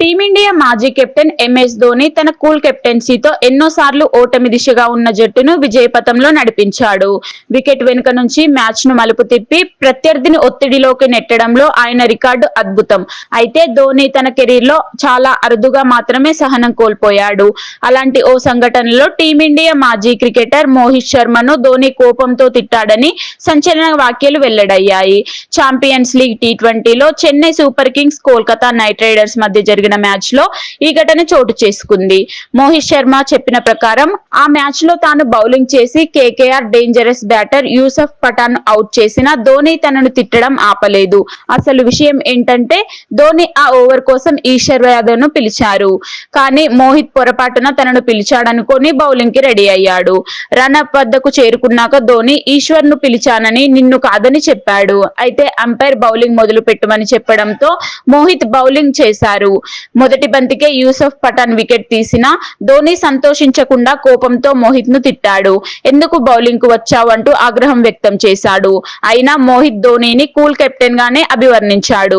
Team India మాజీ captain MS Dhoni తన cool కెప్టెన్సీతో ఎన్నోసార్లు ఓటమి దిశగా ఉన్న జట్టును విజయపథంలో నడిపించాడు. వికెట్ వెనుక నుంచి మ్యాచ్ను మలుపు తిప్పి ప్రత్యర్థిని ఒత్తిడిలోకి నెట్టడంలో ఆయన రికార్డు అద్భుతం. అయితే ధోని తన కెరీర్లో చాలా అరుదుగా మాత్రమే సహనం కోల్పోయాడు. అలాంటి ఓ సంఘటనలో టీమిండియా మాజీ క్రికెటర్ మోహిత్ శర్మను ధోని కోపంతో తిట్టాడని సంచలన వ్యాఖ్యలు వెల్లడయ్యాయి. ఛాంపియన్స్ లీగ్ టీ ట్వంటీలో Chennai super kings Kolkata knight riders మధ్య జరిగిన మ్యాచ్లో ఈ ఘటన చోటు చేసుకుంది. మోహిత్ శర్మ చెప్పిన ప్రకారం ఆ మ్యాచ్లో తాను బౌలింగ్ చేసి KKR dangerous batter Yusuf Pathan out చేసిన ధోని తనను తిట్టడం ఆపలేదు. అసలు విషయం ఏంటంటే ధోని ఆ ఓవర్ కోసం ఈశ్వర్ యాదవ్ను పిలిచారు. కానీ మోహిత్ పొరపాటున తనను పిలిచాడనుకొని బౌలింగ్కి రెడీ అయ్యాడు. రన్అప్ వద్దకు చేరుకున్నాక ధోని ఈశ్వర్ను పిలిచానని నిన్ను కాదని చెప్పాడు. అయితే అంపైర్ బౌలింగ్ మొదలు పెట్టమని చెప్పడంతో మోహిత్ బౌలింగ్ చేశారు. మొదటి బంతికే యూసఫ్ పఠాన్ వికెట్ తీసినా ధోని సంతోషించకుండా కోపంతో మోహిత్ను తిట్టాడు. ఎందుకు బౌలింగ్కు వచ్చావు అంటూ ఆగ్రహం వ్యక్తం చేశాడు. అయినా మోహిత్ ధోనిని కూల్ కెప్టెన్ గానే అభివర్ణించాడు.